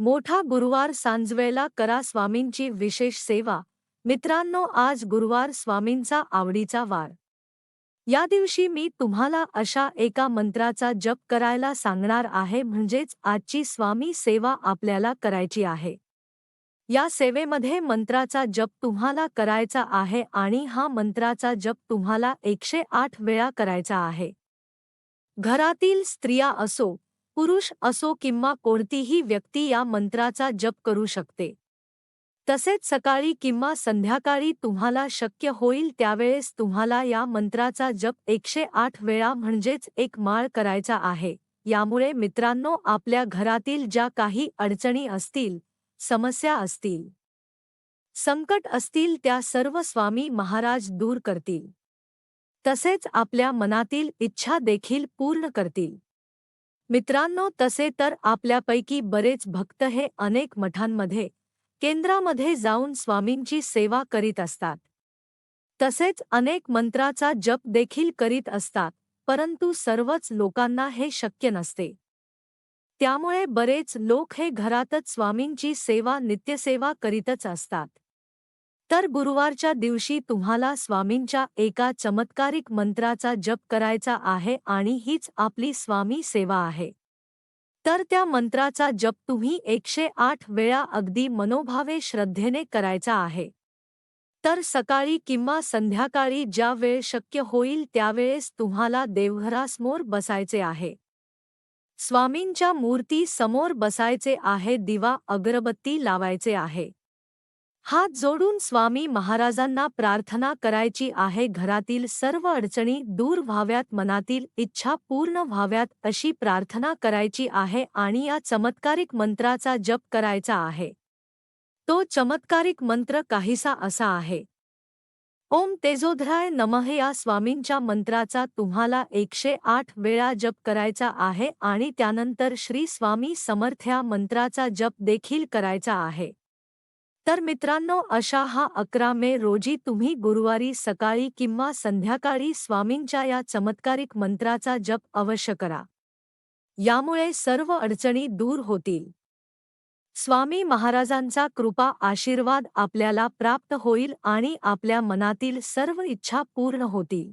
मोठा गुरुवार सांजवेला करा स्वामींची विशेष सेवा. मित्रांनो आज गुरुवार स्वामींचा आवडीचा वार. या दिवशी मी तुम्हाला अशा एका मंत्राचा जप करायला सांगणार आहे म्हणजेच आजची स्वामी सेवा आपल्याला करायची आहे. या सेवेमध्ये मंत्राचा जप तुम्हाला करायचा आहे आणि हा मंत्राचा जप तुम्हाला एकशे आठ वेळा करायचा आहे. घरातील स्त्रिया असो पुरुष असो किंवा कोणतीही व्यक्ती या मंत्राचा जप करू शकते. तसेच सकाळी किंवा संध्याकाळी तुम्हाला शक्य होईल त्यावेळेस तुम्हाला या मंत्राचा जप एकशे आठ वेळा म्हणजेच एक माळ करायचा आहे. यामुळे मित्रांनो आपल्या घरातील ज्या काही अडचणी असतील समस्या असतील संकट असतील त्या सर्व स्वामी महाराज दूर करतील. तसेच आपल्या मनातील इच्छा देखील पूर्ण करतील. मित्रांनो तसे तर आपल्यापैकी बरेच भक्त हे अनेक मठांमध्ये केंद्रामध्ये जाऊन स्वामींची सेवा करीत असतात. तसेच अनेक मंत्राचा जप देखील करीत असतात परंतु सर्वच लोकांना हे शक्य नसते. त्यामुळे बरेच लोक हे घरातच स्वामींची सेवा नित्यसेवा करीतच असतात. तर गुरुवारच्या दिवशी तुम्हाला स्वामींच्या एका चमत्कारिक मंत्राचा जप करायचा आहे आणि हीच आपली स्वामी सेवा आहे. तर त्या मंत्राचा जप तुम्ही एकशे आठ वेळा अगदी मनोभावे श्रद्धेने करायचा आहे. तर सकाळी किंवा संध्याकाळी ज्या वेळ शक्य होईल त्यावेळेस तुम्हाला देवघरासमोर बसायचे आहे. स्वामींच्या मूर्ती समोर बसायचे आहे दिवा अगरबत्ती लावायचे आहे. हात जोडून स्वामी महाराजांना प्रार्थना करायची आहे. घरातील सर्व अडचणी दूर व्हाव्यात मनातील इच्छा पूर्ण व्हाव्यात अशी प्रार्थना करायची आहे आणि या चमत्कारिक मंत्राचा जप करायचा आहे. तो चमत्कारिक मंत्र काहीसा असा आहे. ओम तेजोधराय नमः या स्वामींच्या मंत्राचा तुम्हाला एकशे आठ वेळा जप करायचा आहे आणि त्यानंतर श्री स्वामी समर्थ्या मंत्राचा जप देखील करायचा आहे. तर मित्रांनो अशा हा अकरा मे रोजी तुम्ही गुरुवारी सकाळी किंवा संध्याकाळी स्वामींच्या या चमत्कारिक मंत्राचा जप अवश्य करा. यामुळे सर्व अडचणी दूर होतील. स्वामी महाराजांचा कृपा आशीर्वाद आपल्याला प्राप्त होईल आणि आपल्या मनातील सर्व इच्छा पूर्ण होतील.